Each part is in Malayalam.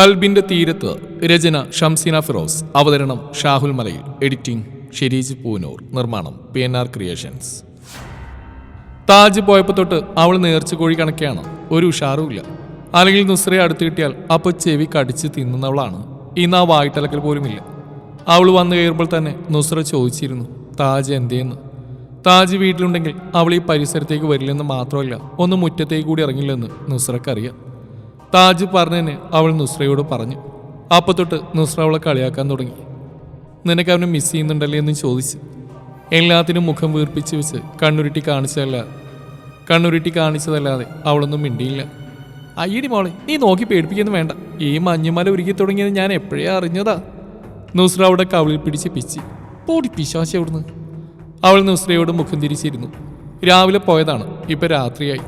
കൽബിന്റെ തീരത്ത് രചന ഷംസിന ഫിറോസ് അവതരണം ഷാഹുൽ മലയിൽ. എഡിറ്റിംഗ് ഷെരീജ് പൂനൂർ. നിർമ്മാണം P N R creations. Taj പോയപ്പോൾ തൊട്ട് അവൾ നേർച്ച കോഴി കണക്കെയാണ്. ഒരു ഉഷാറുമില്ല അല്ലെങ്കിൽ നുസ്രയെ അടുത്ത് കിട്ടിയാൽ അപ്പോൾ ചെവി കടിച്ച് തിന്നുന്നവളാണ്. ഇന്ന് ആ വായിട്ടലക്കൽ പോലുമില്ല. അവൾ വന്നു കയറുമ്പോൾ തന്നെ നുസ്ര ചോദിച്ചിരുന്നു താജ് എന്തേന്ന്? താജ് വീട്ടിലുണ്ടെങ്കിൽ അവൾ ഈ പരിസരത്തേക്ക് വരില്ലെന്ന് മാത്രമല്ല ഒന്ന് മുറ്റത്തേക്ക് കൂടി ഇറങ്ങില്ലെന്ന് നുസ്രക്കറിയാം. താജ് പറഞ്ഞതിന് അവൾ നുസ്രയോട് പറഞ്ഞു. അപ്പോൾ തൊട്ട് നുസ്ര അവളെ കളിയാക്കാൻ തുടങ്ങി. നിനക്ക് അവനെ മിസ് ചെയ്യുന്നുണ്ടല്ലേ എന്ന് ചോദിച്ചു. എല്ലാത്തിനും മുഖം വീർപ്പിച്ച് വെച്ച് കണ്ണുരുട്ടി കാണിച്ചതല്ല കണ്ണുരുട്ടി കാണിച്ചതല്ലാതെ അവളൊന്നും മിണ്ടിയില്ല. അയ്യടി മോളെ നീ നോക്കി പേടിപ്പിക്കുന്നു വേണ്ട. ഈ മഞ്ഞുമല ഒരുക്കി തുടങ്ങിയത് ഞാൻ എപ്പോഴേ അറിഞ്ഞതാ? നുസ്ര അവിടെ കവിളിൽ പിടിച്ച് പിച്ചി. പോടി പിശാശി അവിടുന്ന് അവൾ നുസ്രയോട് മുഖം തിരിച്ചിരുന്നു. രാവിലെ പോയതാണ്. ഇപ്പം രാത്രിയായി.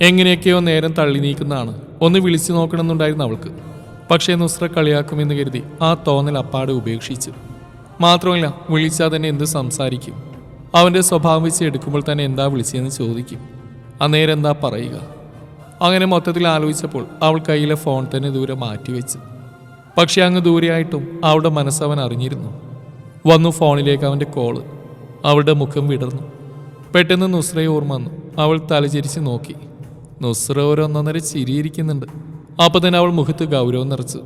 എങ്ങനെയൊക്കെയോ നേരം തള്ളി നീക്കുന്നതാണ്. ഒന്ന് വിളിച്ചു നോക്കണമെന്നുണ്ടായിരുന്നു അവൾക്ക്. പക്ഷേ നുസ്ര കളിയാക്കുമെന്ന് കരുതി ആ തോന്നൽ അപ്പാടെ ഉപേക്ഷിച്ചു. മാത്രമല്ല വിളിച്ചാൽ തന്നെ എന്ത് സംസാരിക്കും? അവന്റെ സ്വഭാവം വെച്ച് എടുക്കുമ്പോൾ തന്നെ എന്താ വിളിച്ചതെന്ന് ചോദിക്കും. അന്നേരം എന്താ പറയുക? അങ്ങനെ മൊത്തത്തിൽ ആലോചിച്ചപ്പോൾ അവൾ കയ്യിലെ ഫോൺ തന്നെ ദൂരെ മാറ്റിവെച്ചു. പക്ഷേ അങ്ങ് ദൂരെയായിട്ടും അവളുടെ മനസ്സവൻ അറിഞ്ഞിരുന്നു. വന്നു ഫോണിലേക്ക് അവന്റെ കോൾ അവളുടെ മുഖം വിടർന്നു. പെട്ടെന്ന് നുസ്രയെ ഓർമ്മ വന്നു. അവൾ തലചരിച്ച് നോക്കി. നുസ്ര ഓരോന്നൊന്നര ചിരിയിരിക്കുന്നുണ്ട്. അപ്പൊ തന്നെ അവൾ മുഖത്ത് ഗൗരവം നിറച്ചു.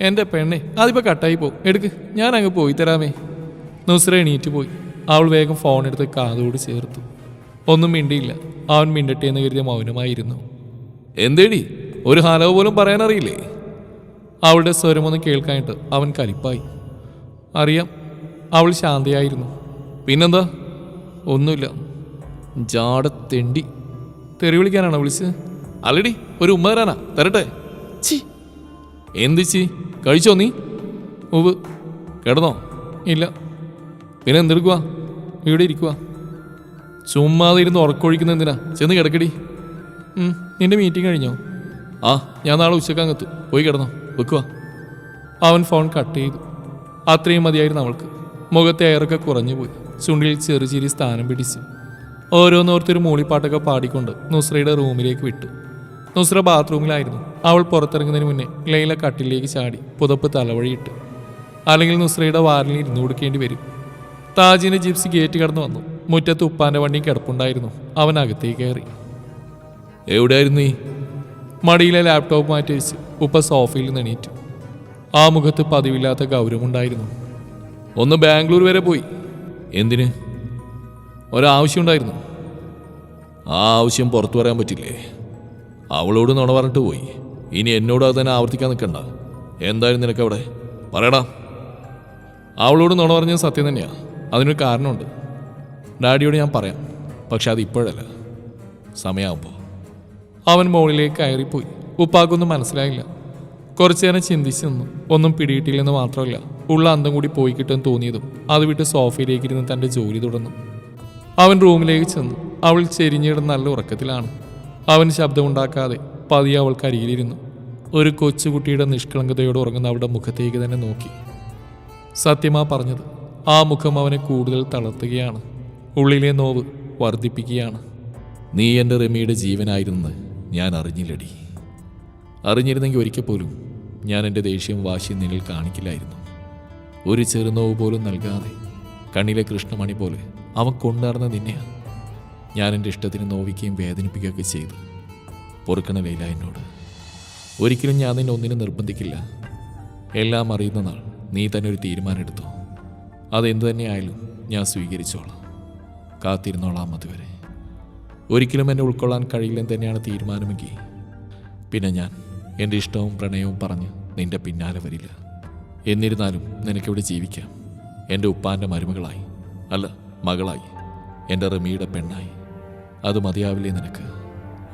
എന്റെ പെണ്ണെ അതിപ്പോൾ കട്ടായി പോകും എടുക്ക് ഞാൻ അങ്ങ് പോയി തരാമേ. നുസ്ര എണീറ്റ് പോയി. അവൾ വേഗം ഫോൺ എടുത്ത് കാതോട് ചേർത്തു. ഒന്നും മിണ്ടിയില്ല. അവൻ മിണ്ടട്ടെ എന്ന് കരുതിയ മൗനമായിരുന്നു. എന്തേടി? ഒരു ഹലോ പോലും പറയാനറിയില്ലേ? അവളുടെ സ്വരമൊന്നും കേൾക്കാനായിട്ട് അവൻ കലിപ്പായി. അറിയാം. അവൾ ശാന്തയായിരുന്നു. പിന്നെന്താ? ഒന്നുമില്ല. ജാട തെണ്ടി തെറി വിളിക്കാനാണോ വിളിച്ചത് അല്ലടി ഒരു ഉമ്മ തരാനാ തരട്ടെ. ചി എന്ത് ചി കഴിച്ചോ നീ? ഉവ് കിടന്നോ? ഇല്ല. പിന്നെ എന്തെടുക്കുക ഇവിടെ ഇരിക്കുക ചുമ്മാതെ ഇരുന്ന് ഉറക്കൊഴിക്കുന്ന എന്തിനാ? ചെന്ന് കിടക്കടി. നിന്റെ മീറ്റിംഗ് കഴിഞ്ഞോ? ആ ഞാൻ നാളെ ഉച്ചക്കങ്ങത്തു പോയി കിടന്നോ. വെക്കുക അവൻ ഫോൺ കട്ട് ചെയ്തു. അത്രയും മതിയായിരുന്നു അവൾക്ക്. മുഖത്തെ അയറൊക്കെ കുറഞ്ഞു പോയി ചുണ്ടിൽ ചെറുചിരി സ്ഥാനം പിടിച്ചു. ഓരോന്നോർത്തൊരു മൂളിപ്പാട്ടൊക്കെ പാടിക്കൊണ്ട് നുസ്രയുടെ റൂമിലേക്ക് വിട്ടു. നുസ്ര ബാത്റൂമിലായിരുന്നു. അവൾ പുറത്തിറങ്ങുന്നതിന് മുന്നേ ലൈല കട്ടിലേക്ക് ചാടി പുതപ്പ് തലവഴിയിട്ട്. അല്ലെങ്കിൽ നുസ്രയുടെ വാരിൽ ഇരുന്നു കൊടുക്കേണ്ടി വരും. താജിന്റെ ജിപ്സി ഗേറ്റ് കടന്നു വന്നു. മുറ്റത്ത് ഉപ്പാന്റെ വണ്ടി കിടപ്പുണ്ടായിരുന്നു. അവൻ അകത്തേക്ക് കയറി. എവിടെയായിരുന്നു നീ? മടിയിലെ ലാപ്ടോപ്പ് മാറ്റി വെച്ച് ഉപ്പ സോഫയിൽ നിന്ന് എണീറ്റു. ആ മുഖത്ത് പതിവില്ലാത്ത ഗൗരവമുണ്ടായിരുന്നു. ഒന്ന് ബാംഗ്ലൂർ വരെ പോയി. എന്തിന്? ഒരാവശ്യമുണ്ടായിരുന്നു. ആ ആവശ്യം പുറത്തു പറയാൻ പറ്റില്ലേ? അവളോട് നുണ പറഞ്ഞിട്ട് പോയി. ഇനി എന്നോട് അത് തന്നെ ആവർത്തിക്കാൻ നിൽക്കണ്ട. എന്തായാലും നിനക്കവിടെ? പറയടാ. അവളോട് നുണ പറഞ്ഞത് സത്യം തന്നെയാണ് അതിനൊരു കാരണമുണ്ട്. ഡാഡിയോട് ഞാൻ പറയാം. പക്ഷെ അത് ഇപ്പോഴല്ല. സമയമാകുമ്പോൾ അവൻ മുകളിലേക്ക് കയറിപ്പോയി. ഉപ്പാക്കൊന്നും മനസ്സിലായില്ല. കുറച്ചു നേരം ചിന്തിച്ചു നിന്നു. ഒന്നും പിടിയിട്ടില്ലെന്ന് മാത്രമല്ല ഉള്ള അന്തം കൂടി പോയി കിട്ടുമെന്ന് തോന്നിയതും അത് വിട്ട് സോഫയിലേക്ക് ഇരുന്ന് തന്റെ ജോലി തുടർന്നു. അവൻ റൂമിലേക്ക് ചെന്നു. അവൾ ചെരിഞ്ഞിടുന്ന നല്ല ഉറക്കത്തിലാണ്. അവൻ ശബ്ദമുണ്ടാക്കാതെ പതിയെ അവൾക്ക് അരികിലിരുന്നു. ഒരു കൊച്ചുകുട്ടിയുടെ നിഷ്കളങ്കതയോട് ഉറങ്ങുന്ന അവളുടെ മുഖത്തേക്ക് തന്നെ നോക്കി. സത്യമാ പറഞ്ഞത് ആ മുഖം അവനെ കൂടുതൽ തളർത്തുകയാണ്. ഉള്ളിലെ നോവ് വർദ്ധിപ്പിക്കുകയാണ്. നീ എന്റെ റെമിയുടെ ജീവനായിരുന്ന ഞാൻ അറിഞ്ഞില്ലടി. അറിഞ്ഞിരുന്നെങ്കിൽ ഒരിക്കൽ പോലും ഞാൻ എന്റെ ദേഷ്യം വാശി നിന്നിൽ കാണിക്കില്ലായിരുന്നു. ഒരു ചെറുനോവ് പോലും നൽകാതെ കണ്ണിലെ കൃഷ്ണമണി പോലെ അവൻ കൊണ്ടുനടന്ന നിന്നെയാണ് ഞാൻ എന്റെ ഇഷ്ടത്തിന് നോവിക്കുകയും വേദനിപ്പിക്കുകയൊക്കെ ചെയ്തു. പൊറുക്കണ എന്നോട്. ഒരിക്കലും ഞാൻ നിന്നെ ഒന്നിനും നിർബന്ധിക്കില്ല. എല്ലാം അറിയുന്ന നാൾ നീ തന്നെ ഒരു തീരുമാനമെടുത്തു. അതെന്തു തന്നെയായാലും ഞാൻ സ്വീകരിച്ചോളാം. കാത്തിരുന്നോളാം അതുവരെ. ഒരിക്കലും എന്നെ ഉൾക്കൊള്ളാൻ കഴിയില്ലെന്ന് തന്നെയാണ് തീരുമാനമെങ്കിൽ പിന്നെ ഞാൻ എന്റെ ഇഷ്ടവും പ്രണയവും പറഞ്ഞ് നിന്റെ പിന്നാലെ വരില്ല. എന്നിരുന്നാലും നിനക്കിവിടെ ജീവിക്കാം. എന്റെ ഉപ്പാന്റെ മരുമകളായി. അല്ല മകളായി. എന്റെ റമിയുടെ പെണ്ണായി. അത് മതിയാവില്ലേ നിനക്ക്?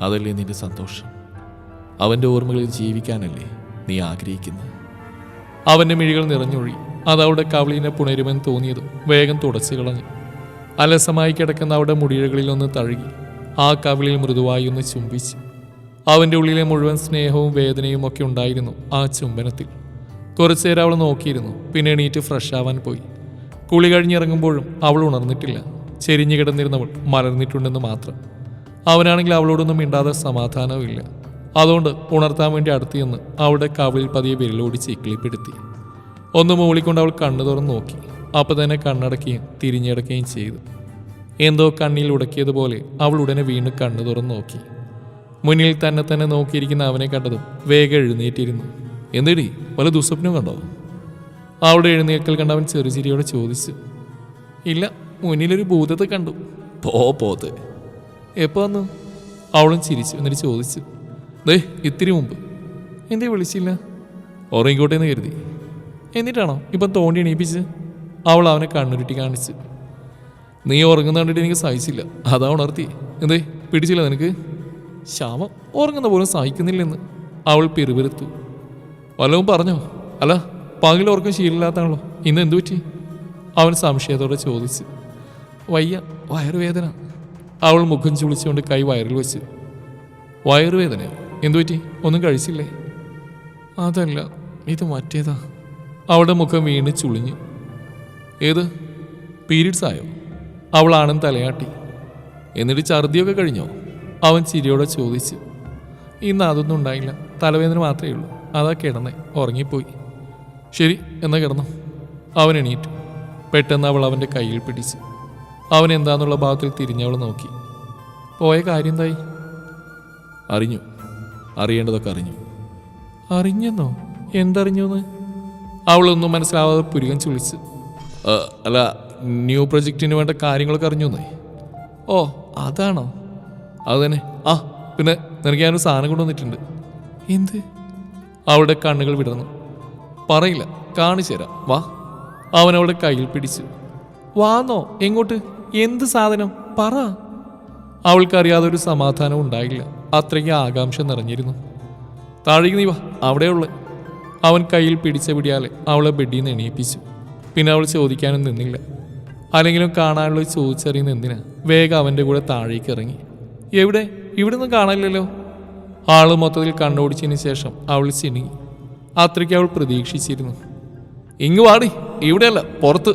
അതല്ലേ നിന്റെ സന്തോഷം? അവന്റെ ഓർമ്മകളിൽ ജീവിക്കാനല്ലേ നീ ആഗ്രഹിക്കുന്നത്? അവന്റെ മിഴികൾ നിറഞ്ഞൊഴി അത് അവളുടെ കവിളിനെ പുണരുമെന്ന് തോന്നിയതും വേഗം തുടച്ചു കളഞ്ഞു. അലസമായി കിടക്കുന്ന അവളുടെ മുടിയകളിലൊന്ന് തഴുകി. ആ കവിളിൽ മൃദുവായി ഒന്ന് ചുംബിച്ചു. അവന്റെ ഉള്ളിലെ മുഴുവൻ സ്നേഹവും വേദനയും ഒക്കെ ഉണ്ടായിരുന്നു ആ ചുംബനത്തിൽ. കുറച്ചുനേരം അവൾ നോക്കിയിരുന്നു. പിന്നെ എണീറ്റ് ഫ്രഷ് ആവാൻ പോയി. കുളി കഴിഞ്ഞിറങ്ങുമ്പോഴും അവൾ ഉണർന്നിട്ടില്ല. ചെരിഞ്ഞു കിടന്നിരുന്നവൾ മലർന്നിട്ടുണ്ടെന്ന് മാത്രം. അവനാണെങ്കിൽ അവളോടൊന്നും മിണ്ടാതെ സമാധാനവുമില്ല. അതുകൊണ്ട് ഉണർത്താൻ വേണ്ടി അടുത്ത് ചെന്ന് അവളുടെ കവിളിൽ പതിയെ വിരലോടി ചീക്കിളിപ്പെടുത്തി. ഒന്ന് മൂളിക്കൊണ്ട് അവൾ കണ്ണു തുറന്ന് നോക്കി. അപ്പം തന്നെ കണ്ണടക്കുകയും തിരിഞ്ഞടക്കുകയും ചെയ്തു. എന്തോ കണ്ണിൽ ഉടക്കിയതുപോലെ അവൾ ഉടനെ വീണ്ടും കണ്ണു തുറന്ന് നോക്കി. മുന്നിൽ തന്നെ തന്നെ നോക്കിയിരിക്കുന്ന അവനെ കണ്ടതും വേഗം എഴുന്നേറ്റിരുന്നു. എന്തേടി? വല്ല ദുസ്വപ്നം കണ്ടോ? അവളുടെ എഴുന്നേക്കൽ കണ്ടവൻ അവൻ ചെറുചിരിയോടെ ചോദിച്ചു ഇല്ല മുന്നിലൊരു ഭൂതത്തെ കണ്ടു. പോ പോത്ത് എപ്പോ വന്നു? അവളും ചിരിച്ചു എന്നിട്ട് ചോദിച്ചു ദേ ഇത്തിരി മുമ്പ്. എന്തേ വിളിച്ചില്ല? ഉറങ്ങിക്കോട്ടെ എന്ന് കരുതി. എന്നിട്ടാണോ? ഇപ്പം തോണ്ടി എണീപ്പിച്ച്? അവൾ അവനെ കണ്ണുരുട്ടി കാണിച്ചു നീ ഉറങ്ങുന്ന കണ്ടിട്ട് എനിക്ക് സഹിച്ചില്ല. അതാ ഉണർത്തി. എന്തേ പിടിച്ചില്ല നിനക്ക്? ശാമം ഉറങ്ങുന്ന പോലും സഹിക്കുന്നില്ലെന്ന്. അവൾ പിറുപിറുത്തു വല്ലവും പറഞ്ഞോ? അല്ല പകൽ ഉറക്കം ശീലമില്ലാത്താണല്ലോ ഇന്ന് എന്തു പറ്റി? അവൻ സംശയത്തോടെ ചോദിച്ചു. വയ്യ വയറുവേദന. അവൾ മുഖം ചുളിച്ചുകൊണ്ട് കൈ വയറിൽ വെച്ചു. വയറുവേദന? എന്തു പറ്റി? ഒന്നും കഴിച്ചില്ലേ? അതല്ല ഇത് മറ്റേതാ. അവളുടെ മുഖം വീണ് ചുളിഞ്ഞു. ഏത്? പീരീഡ്സ് ആയോ? അവളാണെന്ന് തലയാട്ടി. എന്നിട്ട് ഛർദിയൊക്കെ കഴിഞ്ഞോ? അവൻ ചിരിയോടെ ചോദിച്ചു. ഇന്ന് അതൊന്നും ഉണ്ടായില്ല. തലവേദന മാത്രമേ ഉള്ളൂ. അതാ കിടന്നേ. ഉറങ്ങിപ്പോയി. ശരി എന്നാ കിടന്നു. അവൻ എണീറ്റു. പെട്ടെന്ന് അവൾ അവന്റെ കയ്യിൽ പിടിച്ചു. അവൻ എന്താന്നുള്ള ഭാഗത്തിൽ തിരിഞ്ഞവൾ നോക്കി. പോയ കാര്യം എന്തായി? അറിഞ്ഞു. അറിയേണ്ടതൊക്കെ അറിഞ്ഞു. അറിഞ്ഞെന്നോ? എന്തറിഞ്ഞൂന്ന്? അവളൊന്നും മനസ്സിലാവാതെ പുരുകൻ ചുളിച്ച്. "ആ, അല്ല ന്യൂ പ്രൊജക്റ്റിന് വേണ്ട കാര്യങ്ങളൊക്കെ അറിഞ്ഞു എന്നേ ഓ അതാണോ? അത് തന്നെ ആ പിന്നെ നിനക്ക് ഞാനൊരു സാധനം കൊണ്ടുവന്നിട്ടുണ്ട്. എന്ത്? അവളുടെ കണ്ണുകൾ വിടർന്നു. പറയില്ല. കാണിച്ചു തരാം. വാ. അവൻ അവളുടെ കയ്യിൽ പിടിച്ചു. വാന്നോ എങ്ങോട്ട്? എന്ത് സാധനം? പറ. അവൾക്കറിയാതെ ഒരു സമാധാനം ഉണ്ടായില്ല. അത്രയ്ക്ക് ആകാംക്ഷ നിറഞ്ഞിരുന്നു. താഴേക്ക് നീ വാ. അവിടെയുള്ള അവൻ കയ്യിൽ പിടിച്ച പിടിയാലെ അവളെ ബെഡിൽ നിന്ന് എണീപ്പിച്ചു. പിന്നെ അവൾ ചോദിക്കാനും നിന്നില്ല. അല്ലെങ്കിലും കാണാനുള്ള ചോദിച്ചറിയുന്ന എന്തിനാ? വേഗം അവന്റെ കൂടെ താഴേക്ക് ഇറങ്ങി. എവിടെ? ഇവിടെ ഒന്നും കാണാനില്ലല്ലോ. ആൾ മൊത്തത്തിൽ കണ്ണോടിച്ചതിന് ശേഷം അവൾ ചിണുങ്ങി. അത്രയ്ക്ക് അവൾ പ്രതീക്ഷിച്ചിരുന്നു. ഇങ്ങ് വാടി ഇവിടെയല്ല പുറത്ത്.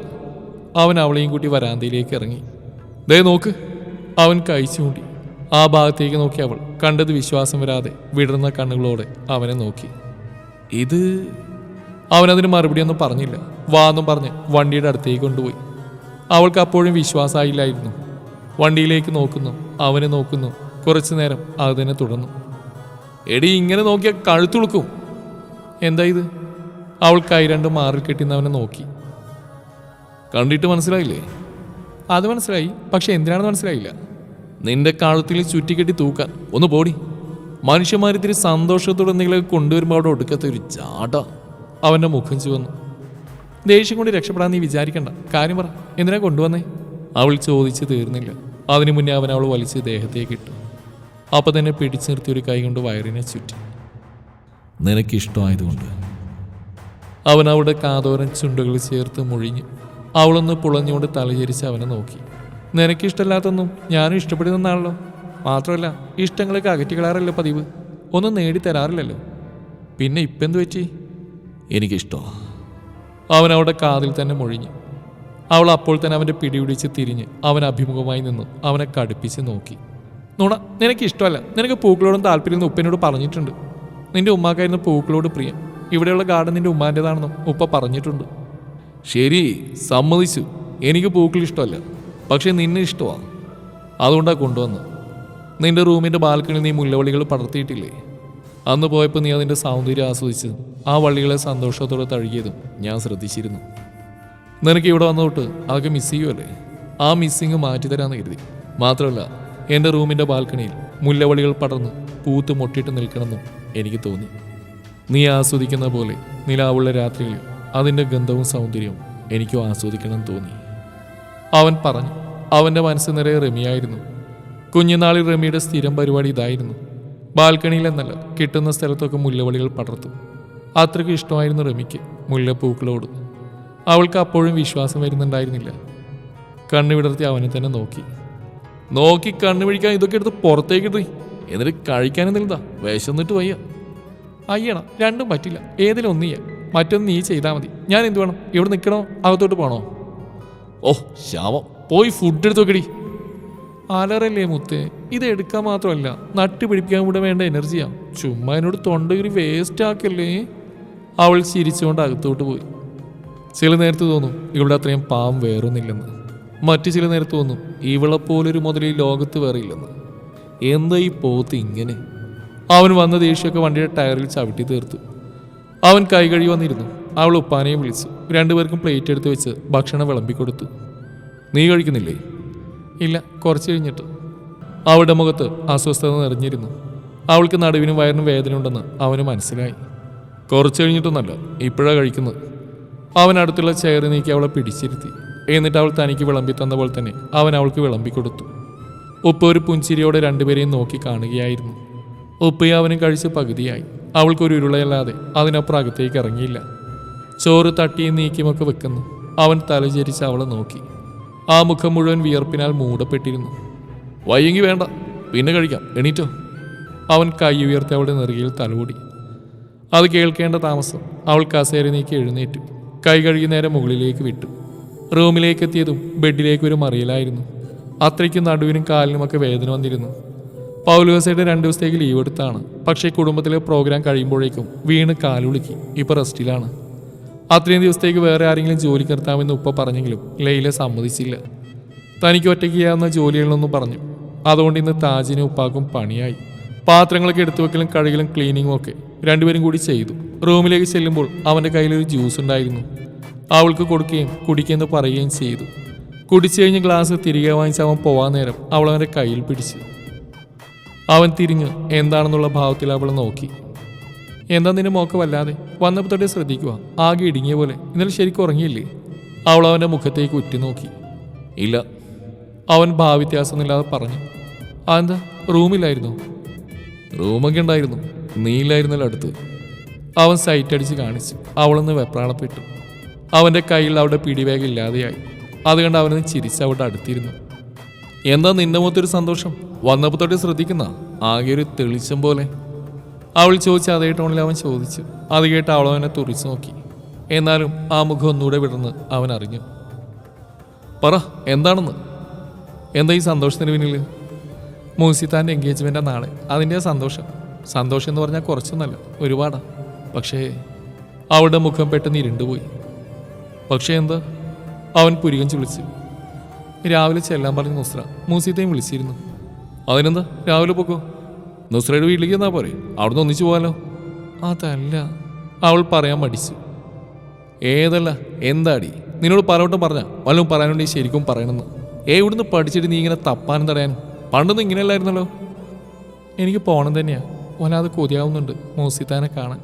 അവൻ അവളെയും കൂട്ടി വരാന്തയിലേക്ക് ഇറങ്ങി. ദേ നോക്ക്. അവൻ കഴിച്ചുകൂട്ടി ആ ഭാഗത്തേക്ക് നോക്കി അവൾ. കണ്ടത് വിശ്വാസം വരാതെ വിടർന്ന കണ്ണുകളോടെ അവനെ നോക്കി. ഇത് അവനതിന് മറുപടിയൊന്നും പറഞ്ഞില്ല. വാന്നും പറഞ്ഞ് വണ്ടിയുടെ അടുത്തേക്ക് കൊണ്ടുപോയി. അവൾക്ക് അപ്പോഴും വിശ്വാസമായില്ലായിരുന്നു. വണ്ടിയിലേക്ക് നോക്കുന്നു അവനെ നോക്കുന്നു. കുറച്ചു നേരം അത് തന്നെ തുടർന്നു. എടി ഇങ്ങനെ നോക്കിയാൽ കഴുത്തുളുക്കും എന്താ ഇത്? അവൾ കൈ രണ്ടും മാറിൽ കെട്ടിന്ന് അവനെ നോക്കി. കണ്ടിട്ട് മനസ്സിലായില്ലേ? അത് മനസ്സിലായി പക്ഷെ എന്തിനാണെന്ന് മനസ്സിലായില്ല. നിന്റെ കാലത്തിൽ ചുറ്റിക്കെട്ടി തൂക്കാൻ ഒന്ന് പോടി. മനുഷ്യന്മാരിത്തിരി സന്തോഷത്തോടെ എന്തെങ്കിലും കൊണ്ടുവരുമ്പോൾ അവിടെ ഒടുക്കത്തെ ഒരു ചാട അവന്റെ മുഖം ചുവന്നു. ദേഷ്യം കൊണ്ട് രക്ഷപ്പെടാൻ നീ വിചാരിക്കണ്ട. കാര്യം പറ എന്തിനാ കൊണ്ടുവന്നേ? അവൾ ചോദിച്ച് തീർന്നില്ല. അതിനു മുന്നേ അവൻ അവൾ വലിച്ച് ദേഹത്തേക്ക് ഇട്ടു. അപ്പൊ തന്നെ പിടിച്ചു നിർത്തി ഒരു കൈ കൊണ്ട് വയറിനെ ചുറ്റി. നിനക്കിഷ്ടമായതുകൊണ്ട്. അവൻ അവളുടെ കാതോരൻ ചുണ്ടുകൾ ചേർത്ത് മുഴിഞ്ഞു. അവളൊന്ന് പുളഞ്ഞുകൊണ്ട് തലചരിച്ച് അവനെ നോക്കി. നിനക്കിഷ്ടമില്ലാത്തൊന്നും ഞാനും ഇഷ്ടപ്പെടുന്നതാണല്ലോ. മാത്രമല്ല ഇഷ്ടങ്ങളൊക്കെ അകറ്റിക്കളാറല്ലോ പതിവ്. ഒന്നും നേടി തരാറില്ലല്ലോ പിന്നെ ഇപ്പം എന്ത് പറ്റി? എനിക്കിഷ്ടോ അവൻ അവളുടെ കാതിൽ തന്നെ മൊഴിഞ്ഞു. അവൾ അപ്പോൾ തന്നെ അവന്റെ പിടിപിടിച്ച് തിരിഞ്ഞ് അവൻ അഭിമുഖമായി നിന്നു. അവനെ കടുപ്പിച്ച് നോക്കി. നുണ നിനക്ക് ഇഷ്ടമല്ല നിനക്ക് പൂക്കളോടും താല്പര്യം ഉപ്പനോട് പറഞ്ഞിട്ടുണ്ട്. നിന്റെ ഉമ്മാക്കായിരുന്നു പൂക്കളോട് പ്രിയം. ഇവിടെയുള്ള ഗാർഡൻ നിന്റെ ഉമ്മാന്റെതാണെന്നും ഉപ്പ പറഞ്ഞിട്ടുണ്ട്. ശരി സമ്മതിച്ചു. എനിക്ക് പൂക്കൾ ഇഷ്ടമല്ല. പക്ഷെ നിന്നെ ഇഷ്ടമാണ് അതുകൊണ്ടാണ് കൊണ്ടുവന്നത്. നിന്റെ റൂമിന്റെ ബാൽക്കണിയിൽ നീ മുല്ലവള്ളികൾ പടർത്തിയിട്ടില്ലേ? അന്ന് പോയപ്പോൾ നീ അതിന്റെ സൗന്ദര്യം ആസ്വദിച്ചതും ആ വള്ളികളെ സന്തോഷത്തോടെ തഴുകിയതും ഞാൻ ശ്രദ്ധിച്ചിരുന്നു. നിനക്ക് ഇവിടെ വന്ന തൊട്ട് അതൊക്കെ മിസ് ചെയ്യുമല്ലേ ആ മിസ്സിങ് മാറ്റിത്തരാന്ന് കരുതി. മാത്രമല്ല എന്റെ റൂമിന്റെ ബാൽക്കണിയിൽ മുല്ലവള്ളികൾ പടർന്ന് പൂത്ത് മൊട്ടിട്ട് നിൽക്കണമെന്നും എനിക്ക് തോന്നി. നീ ആസ്വദിക്കുന്ന പോലെ നിലാവുള്ള രാത്രിയിൽ അതിന്റെ ഗന്ധവും സൗന്ദര്യവും എനിക്കും ആസ്വദിക്കണം തോന്നി. അവൻ പറഞ്ഞു അവന്റെ മനസ്സ് നിറയെ റമിയായിരുന്നു. കുഞ്ഞുനാളിൽ റമിയുടെ സ്ഥിരം പരിപാടി ഇതായിരുന്നു. ബാൽക്കണിയിൽ എന്നല്ല കിട്ടുന്ന സ്ഥലത്തൊക്കെ മുല്ലവളികൾ പടർത്തും. അത്രയ്ക്ക് ഇഷ്ടമായിരുന്നു റമിക്ക് മുല്ലപ്പൂക്കളോട് അവൾക്ക് അപ്പോഴും വിശ്വാസം വരുന്നുണ്ടായിരുന്നില്ല. കണ്ണുവിടർത്തി അവനെ തന്നെ നോക്കി. നോക്കി കണ്ണു പിടിക്കാൻ ഇതൊക്കെ എടുത്ത് പുറത്തേക്ക് ഇടറി എന്നിട്ട് കഴിക്കാൻ എന്തെങ്കിലും വിശന്നിട്ട് വയ്യ. അയ്യണം രണ്ടും പറ്റില്ല. ഏതിലും ഒന്ന് മറ്റൊന്ന് നീ ചെയ്താൽ മതി. ഞാൻ എന്ത് വേണം? ഇവിടെ നിൽക്കണോ? അകത്തോട്ട് പോകണോ ഓ ശാവം. പോയി ഫുഡ് എടുത്ത് നോക്കടി. അലറല്ലേ മുത്തേ. ഇത് എടുക്കാൻ മാത്രമല്ല നട്ട് പിടിപ്പിക്കാൻ കൂടെ വേണ്ട എനർജിയാണ് ചുമ്മാ എന്നോട് തൊണ്ടകരി വേസ്റ്റ് ആക്കല്ലേ. അവൾ ചിരിച്ചുകൊണ്ട് അകത്തോട്ട് പോയി. ചില നേരത്ത് തോന്നും ഇവിടെ അത്രയും പാവം വേറൊന്നില്ലെന്ന്. മറ്റു ചില നേരത്ത് തോന്നും ഇവളെപ്പോലൊരു മുതൽ ഈ ലോകത്ത് വേറെ ഇല്ലെന്ന്. എന്താ ഈ പോത്ത് ഇങ്ങനെ? അവൻ വന്ന ദേഷ്യമൊക്കെ വണ്ടിയുടെ ടയറിൽ ചവിട്ടി തീർത്തു. അവൻ കൈ കഴുകി വന്നിരുന്നു. അവൾ ഉപ്പാനെയും വിളിച്ചു. രണ്ടുപേർക്കും പ്ലേറ്റ് എടുത്ത് വെച്ച് ഭക്ഷണം വിളമ്പിക്കൊടുത്തു നീ കഴിക്കുന്നില്ലേ? ഇല്ല കുറച്ച് കഴിഞ്ഞിട്ട്. അവളുടെ മുഖത്ത് അസ്വസ്ഥത നിറഞ്ഞിരുന്നു. അവൾക്ക് നടുവിനും വയറിനും വേദന ഉണ്ടെന്ന് അവന് മനസ്സിലായി. കുറച്ച് കഴിഞ്ഞിട്ടൊന്നല്ല ഇപ്പോഴാണ് കഴിക്കുന്നത്. അവൻ അടുത്തുള്ള ചെയർ നീക്കി അവളെ പിടിച്ചിരുത്തി. എന്നിട്ട് അവൾ തനിക്ക് വിളമ്പി തന്ന പോലെ തന്നെ അവൻ അവൾക്ക് വിളമ്പിക്കൊടുത്തു ഉപ്പ ഒരു പുഞ്ചിരിയോടെ രണ്ടുപേരെയും നോക്കി കാണുകയായിരുന്നു. ഉപ്പയെ അവനും കഴിച്ച് പകുതിയായി. അവൾക്കൊരു ഉരുളയല്ലാതെ അതിനപ്പുറം അകത്തേക്ക് ഇറങ്ങിയില്ല. ചോറ് തട്ടിയും നീക്കിയുമൊക്കെ വെക്കുന്നു. അവൻ തലചരിച്ച് അവളെ നോക്കി. ആ മുഖം മുഴുവൻ വിയർപ്പിനാൽ മൂടപ്പെട്ടിരുന്നു. വയ്യെങ്കി വേണ്ട. പിന്നെ കഴിക്കാം. എണീറ്റോ. അവൻ കൈ ഉയർത്തി അവളുടെ നെറുകയിൽ തലോടി. അത് കേൾക്കേണ്ട താമസം അവൾ കസേര നീക്കി എഴുന്നേറ്റു. കൈ കഴുകി നേരെ മുകളിലേക്ക് വിട്ടു. റൂമിലേക്ക് എത്തിയതും ബെഡിലേക്ക് ഒരു മറിയലായിരുന്നു. അത്രയ്ക്കും നടുവിനും കാലിനുമൊക്കെ വേദന വന്നിരുന്നു. പൗലോസയുടെ രണ്ട് ദിവസത്തേക്ക് ലീവ് എടുത്താണ്. പക്ഷേ കുടുംബത്തിലെ പ്രോഗ്രാം കഴിയുമ്പോഴേക്കും വീണ് കാലുളുക്കി ഇപ്പോൾ റെസ്റ്റിലാണ് അത്രയും ദിവസത്തേക്ക് വേറെ ആരെങ്കിലും ജോലി നിർത്താമെന്ന് ഉപ്പ പറഞ്ഞെങ്കിലും ലൈല സമ്മതിച്ചില്ല. തനിക്ക് ഒറ്റയ്ക്ക് ചെയ്യാവുന്ന ജോലികളൊന്നും പറഞ്ഞു. അതുകൊണ്ട് ഇന്ന് താജിനും ഉപ്പാക്കും പണിയായി. പാത്രങ്ങളൊക്കെ എടുത്തു വെക്കലും കഴുകലും ക്ലീനിങ്ങും ഒക്കെ രണ്ടുപേരും കൂടി ചെയ്തു. റൂമിലേക്ക് ചെല്ലുമ്പോൾ അവന്റെ കയ്യിലൊരു ജ്യൂസ് ഉണ്ടായിരുന്നു. അവൾക്ക് കൊടുക്കുകയും കുടിക്കുമെന്ന് പറയുകയും ചെയ്തു. കുടിച്ചു കഴിഞ്ഞ് ഗ്ലാസ് തിരികെ വാങ്ങിച്ച് അവൻ പോവാൻ നേരം അവൾ അവന്റെ കയ്യിൽ പിടിച്ചു. അവൻ തിരിഞ്ഞ് എന്താണെന്നുള്ള ഭാവത്തിൽ അവൾ നോക്കി. എന്താ നിന്റെ മോക്ക് വല്ലാതെ? വന്നപ്പോൾ തൊട്ടേ ശ്രദ്ധിക്കുക ആകെ ഇടുങ്ങിയ പോലെ. ഇന്നലെ ശരിക്കും ഉറങ്ങിയില്ലേ? അവൾ അവന്റെ മുഖത്തേക്ക് ഉറ്റുനോക്കി ഇല്ല. അവൻ ഭാവ്യത്യാസമൊന്നുമില്ലാതെ പറഞ്ഞു. അതെന്താ? റൂമില്ലായിരുന്നു? റൂമൊക്കെ ഉണ്ടായിരുന്നു. നീയില്ലായിരുന്നല്ലോ അടുത്ത്. അവൻ സൈറ്റ് അടിച്ച് കാണിച്ചു അവളൊന്ന് വെപ്രാളപ്പെട്ടു. അവന്റെ കയ്യിൽ അവളുടെ പിടിവേഗം ഇല്ലാതെയായി. അത് അവനെ ചിരിച്ച് അവിടെ അടുത്തിരുന്നു. എന്താ നിന്റെ മുഖത്തൊരു സന്തോഷം? വന്നപ്പോൾ തൊട്ട് ശ്രദ്ധിക്കുന്ന ആകെ ഒരു തെളിച്ചം പോലെ. അവൾ ചോദിച്ച അതേ ടോണിൽ അവൻ ചോദിച്ചു. അത് കേട്ട് അവൾ അവനെ തുറിച്ചു നോക്കി. എന്നാലും ആ മുഖം ഒന്നുകൂടെ വിടർന്ന് അവൻ അറിഞ്ഞു. പറ എന്താണെന്ന്? എന്താ ഈ സന്തോഷത്തിന് പിന്നിൽ? മൂസിത്താന്റെ എൻഗേജ്മെന്റ് നാളെ. അതിന്റെ സന്തോഷം. സന്തോഷം എന്ന് പറഞ്ഞാൽ കുറച്ചൊന്നല്ല ഒരുപാടാണ് പക്ഷേ അവളുടെ മുഖം പെട്ടെന്ന് ഇരുണ്ടുപോയി. പക്ഷേ എന്താ? അവൻ പുരികം വിളിച്ചു രാവിലെ ചെല്ലാൻ പറഞ്ഞ് നുസ്ര മൂസിത്തയും വിളിച്ചിരുന്നു. അതിനെന്താ രാവിലെ പോക്കോ? നുസ്രയുടെ വീട്ടിലേക്ക് എന്നാ പോരെ? അവിടുന്ന് ഒന്നിച്ചു പോകാലോ? അതല്ല അവൾ പറയാൻ മടിച്ചു. ഏതല്ല എന്താടി? നിന്നോട് പലവട്ടം പറഞ്ഞ വല്ലതും പറയാനുണ്ടെങ്കിൽ ശരിക്കും പറയണമെന്ന്. ഏ ഇവിടുന്ന് പഠിച്ചിട്ട് നീ ഇങ്ങനെ തപ്പാനും തടയാനും? പണ്ടൊന്നും ഇങ്ങനെയല്ലായിരുന്നല്ലോ എനിക്ക് പോകണം തന്നെയാണ് വല്ലാതെ കൊതിയാവുന്നുണ്ട് മൂസിത്താനെ കാണാൻ.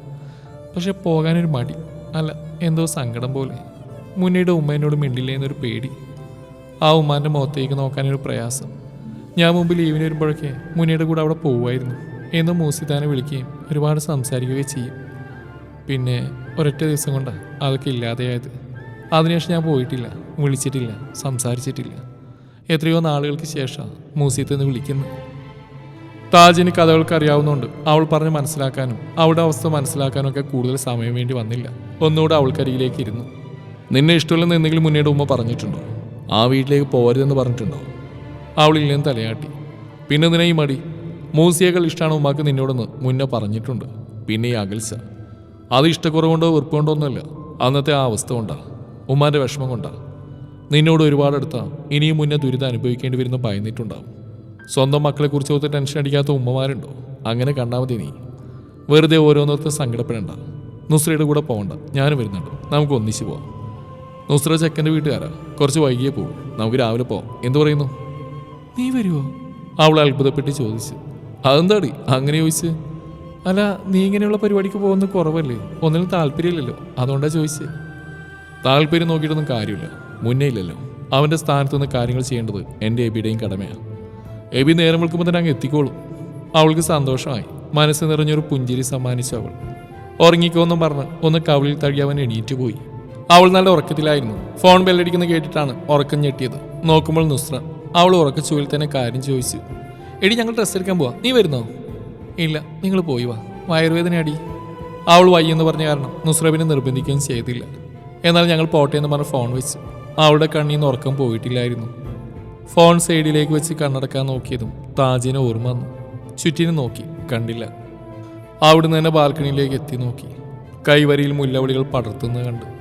പക്ഷെ പോകാനൊരു മടി. അല്ല എന്തോ സങ്കടം പോലെ. മുന്നേയുടെ ഉമ്മേനോട് മിണ്ടില്ലേ എന്നൊരു പേടി. ആ ഉമ്മാന്റെ മുഖത്തേക്ക് നോക്കാനൊരു പ്രയാസം. ഞാൻ മുമ്പ് ലീവിന് വരുമ്പോഴൊക്കെ മുന്നയുടെ കൂടെ അവിടെ പോവുമായിരുന്നു. എന്ന് മൂസിതാനെ വിളിക്കുകയും ഒരുപാട് സംസാരിക്കുകയും ചെയ്യും. പിന്നെ ഒരൊറ്റ ദിവസം കൊണ്ടാണ് അതൊക്കെ ഇല്ലാതെയായത്. അതിനുശേഷം ഞാൻ പോയിട്ടില്ല വിളിച്ചിട്ടില്ല സംസാരിച്ചിട്ടില്ല. എത്രയോ നാളുകൾക്ക് ശേഷമാണ് മൂസിയത്ത് നിന്ന് വിളിക്കുന്നു താജിന് കഥകൾക്ക് അറിയാവുന്നതുകൊണ്ട് അവൾ പറഞ്ഞ് മനസ്സിലാക്കാനും അവളുടെ അവസ്ഥ മനസ്സിലാക്കാനും ഒക്കെ കൂടുതൽ സമയം വേണ്ടി വന്നില്ല. ഒന്നുകൂടെ അവൾക്കരികിലേക്ക് ഇരുന്നു. നിന്നെ ഇഷ്ടമില്ലെന്ന് എന്തെങ്കിലും മുന്നേടെ ഉമ്മ പറഞ്ഞിട്ടുണ്ടോ? ആ വീട്ടിലേക്ക് പോരുതെന്ന് പറഞ്ഞിട്ടുണ്ടോ? അവളില്ലെന്ന് തലയാട്ടി. പിന്നെ നിന്നെ ഈ മടി? മൂസിയകൾ ഇഷ്ടമാണ് ഉമ്മാക്ക് നിന്നോടൊന്ന് മുന്നേ പറഞ്ഞിട്ടുണ്ട്. പിന്നെ ഈ അകൽച്ച അത് ഇഷ്ടക്കുറവുണ്ടോ വെറുപ്പുണ്ടോ ഒന്നുമല്ല. അന്നത്തെ ആ അവസ്ഥ കൊണ്ടാ. ഉമ്മാന്റെ വിഷമം കൊണ്ടാ. നിന്നോട് ഒരുപാട് അടുത്താ. ഇനിയും മുന്നേ ദുരിതം അനുഭവിക്കേണ്ടി വരുന്ന ഭയന്നിട്ടുണ്ടാവും. സ്വന്തം മക്കളെക്കുറിച്ച് ഒത്തിരി ടെൻഷൻ അടിക്കാത്ത ഉമ്മമാരുണ്ടോ? അങ്ങനെ കണ്ടാൽ മതി നീ. വെറുതെ ഓരോന്നോർത്ത് സങ്കടപ്പെടേണ്ട. നുസ്രയുടെ കൂടെ പോകണ്ട ഞാനും വരുന്നുണ്ട്. നമുക്ക് ഒന്നിച്ച് പോവാം. നുസ്ര ചെക്കന്റെ വീട്ടുകാരാ. കുറച്ച് വൈകിയേ പോകും നമുക്ക് രാവിലെ പോവാം. എന്തു പറയുന്നു? നീ വരുമോ അവൾ അത്ഭുതപ്പെട്ട് ചോദിച്ചു. അതെന്താടി അങ്ങനെ ചോദിച്ച്? അല്ല നീ ഇങ്ങനെയുള്ള പരിപാടിക്ക് പോകുന്നത് കുറവല്ലേ? ഒന്നിനും താല്പര്യമില്ലല്ലോ. അതുകൊണ്ടാ ചോദിച്ചത് താല്പര്യം നോക്കിയിട്ടൊന്നും കാര്യമില്ല. മുന്നേ ഇല്ലല്ലോ. അവന്റെ സ്ഥാനത്ത് നിന്ന് കാര്യങ്ങൾ ചെയ്യേണ്ടത് എന്റെ എബിയുടെയും കടമയാണ്. എബി നേരം വിളിക്കുമ്പോൾ തന്നെ അങ്ങ് എത്തിക്കോളും. അവൾക്ക് സന്തോഷമായി. മനസ്സ് നിറഞ്ഞൊരു പുഞ്ചിരി സമ്മാനിച്ചു അവൾ. ഉറങ്ങിക്കോന്നും പറഞ്ഞ് ഒന്ന് കവിളിൽ തഴി അവൻ എണീറ്റ് പോയി. അവൾ നല്ല ഉറക്കത്തിലായിരുന്നു. ഫോൺ ബെല്ലടിക്കുന്ന കേട്ടിട്ടാണ് ഉറക്കം ഞെട്ടിയത്. നോക്കുമ്പോൾ നുസ്ര. അവൾ ഉറക്കച്ചുവിൽ തന്നെ കാര്യം ചോദിച്ചു. എടി ഞങ്ങൾ ഡ്രസ്സ് എടുക്കാൻ പോവാ. നീ വരുന്നോ? ഇല്ല നിങ്ങൾ പോയി വാ. വയറുവേദന അടി അവൾ വയ്യെന്ന് പറഞ്ഞ കാരണം നുസ്രബിനെ നിർബന്ധിക്കുകയും ചെയ്തില്ല. എന്നാൽ ഞങ്ങൾ പോട്ടെ എന്ന് പറഞ്ഞ് ഫോൺ വെച്ച്. അവളുടെ കണ്ണിൽ നിന്ന് ഉറക്കം പോയിട്ടില്ലായിരുന്നു. ഫോൺ സൈഡിലേക്ക് വെച്ച് കണ്ണടക്കാൻ നോക്കിയതും താജിനെ ഓർമ്മ വന്നു. ചുറ്റിനെ നോക്കി കണ്ടില്ല. അവിടുന്ന് തന്നെ ബാൽക്കണിയിലേക്ക് എത്തി നോക്കി. കൈവരിയിൽ മുല്ലവളികൾ പടർത്തുന്നത് കണ്ട്.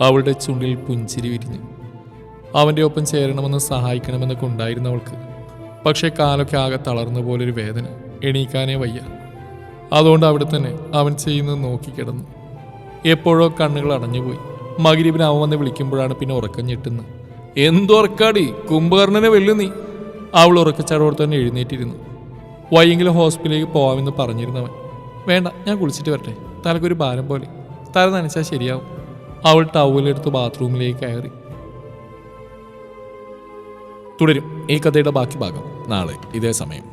അവളുടെ ചുണ്ടിൽ പുഞ്ചിരി വിരിഞ്ഞു. അവന്റെ ഒപ്പം ചേരണമെന്ന് സഹായിക്കണമെന്നൊക്കെ ഉണ്ടായിരുന്നു അവൾക്ക് പക്ഷേ കാലൊക്കെ ആകെ തളർന്ന പോലൊരു വേദന എണീക്കാനേ വയ്യ. അതുകൊണ്ട് അവിടെ തന്നെ അവൻ ചെയ്യുന്നത് നോക്കിക്കിടന്നു എപ്പോഴോ കണ്ണുകൾ അടഞ്ഞുപോയി. മകിരിബിന് അവൻ വന്ന് വിളിക്കുമ്പോഴാണ് പിന്നെ ഉറക്കം ഞെട്ടുന്നത്. എന്തുറക്കാടി കുംഭകർണനെ വെല്ലു നീ? അവൾ ഉറക്കച്ചടവോടെ തന്നെ എഴുന്നേറ്റിരുന്നു. വയ്യെങ്കിലും ഹോസ്പിറ്റലിലേക്ക് പോവാമെന്ന് പറഞ്ഞിരുന്നവൻ. വേണ്ട ഞാൻ കുളിച്ചിട്ട് വരട്ടെ. തലക്കൊരു ഭാരം പോലെ. തല നനച്ചാൽ ശരിയാവും. അവൾ ടവലെടുത്ത് ബാത്റൂമിലേക്ക് കയറി. തുടരും ഈ കഥയുടെ ബാക്കി ഭാഗം നാളെ ഇതേ സമയം.